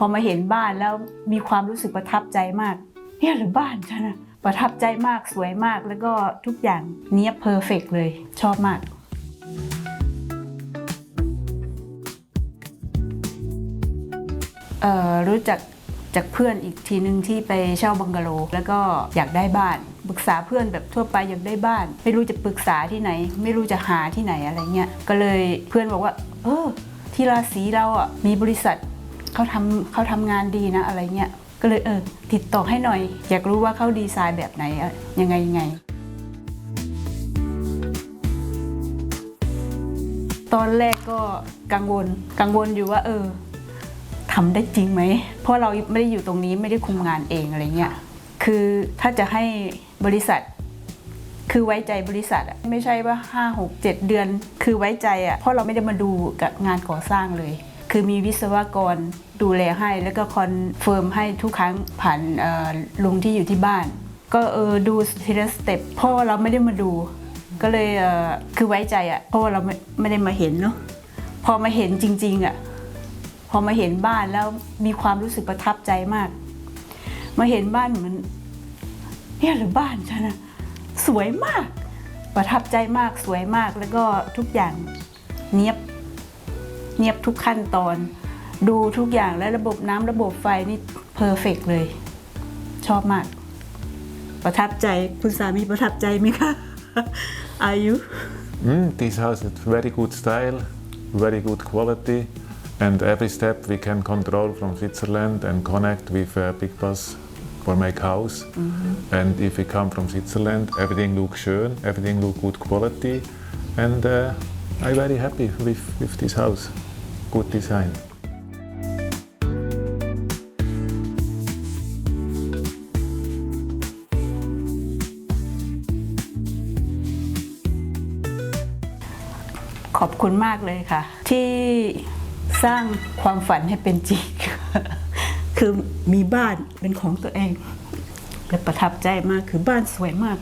พอมาเห็นบ้านแล้วมีความรู้สึกประทับใจมากเนี่ยหรือบ้านฉันนะประทับใจมากสวยมากแล้วก็ทุกอย่างเนี้ยเพอร์เฟกเลย ชอบมากเออรู้จักจากเพื่อนอีกทีหนึ่งที่ไปเช่าบังกะโล แล้วก็อยากได้บ้านปรึกษาเพื่อนแบบทั่วไปอยากได้บ้าน ไม่รู้จะปรึกษาที่ไหน ไม่รู้จะหาที่ไหนอะไรเงี้ยก็เลยเพื่อนบอกว่า เออที่ราศีเราอะมีบริษัท เขาทำเขาทำงานดีนะอะไรเงี้ยก็เลยเออติดต่อให้หน่อย อยากรู้ว่าเขาดีไซน์แบบไหนยังไงยังไง ตอนแรกก็กังวลกังวลอยู่ว่า เออทำได้จริงไหม เพราะเราไม่ได้อยู่ตรงนี้ไม่ได้คุมงานเองอะไรเงี้ยคือถ้าจะให้บริษัท คือไว้ใจบริษัทอะไม่ใช่ว่า 5 6 7 เดือน คือไว้ใจอะเพราะเราไม่ได้มาดูกับงานก่อสร้างเลย คือมีวิศวกรดูแลให้ แล้วก็คอนเฟิร์มให้ทุกครั้งผ่านลุงที่อยู่ที่บ้าน ก็เออดูทีละสเต็ปเพราะว่าเราไม่ได้มาดู ก็เลยเคือไว้ใจอะเพราะว่าเราไม่ไม่ได้มาเห็นเนาะพอมาเห็นจริงๆอะพอมาเห็นบ้านแล้วมีความรู้สึกประทับใจมาก มาเห็นบ้านเหมือนเนี่ยหรือบ้านฉันนะสวยมาก ประทับใจมากสวยมากแล้วก็ทุกอย่างเนียบ เนียบทุกขั้นตอน ดูทุกอย่างและระบบน้ำระบบไฟนี่เพอร์เฟกเลย ชอบมาก ประทับใจคุณสามีประทับใจไหมคะอายุ Mm, this house has very good style, very good quality, and every step we can control from Switzerland and connect with a big bus for make house. And if we come from Switzerland, everything looks schön, everything look good quality, and uh, I'm very happy with, with this house. Good design. ขอบคุณมากเลยค่ะ ที่สร้างความฝันให้เป็นจริง คือมีบ้านเป็นของตัวเอง และประทับใจมากคือบ้านสวยมาก